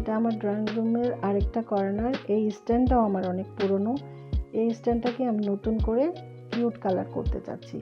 এটা আমার ড্রয়িং রুমের আরেকটা কর্নার এই স্ট্যান্ডটাও আমার অনেক পুরনো। এই স্ট্যান্ডটাকে আমি নতুন করে কিউট কালার করতে চাচ্ছি।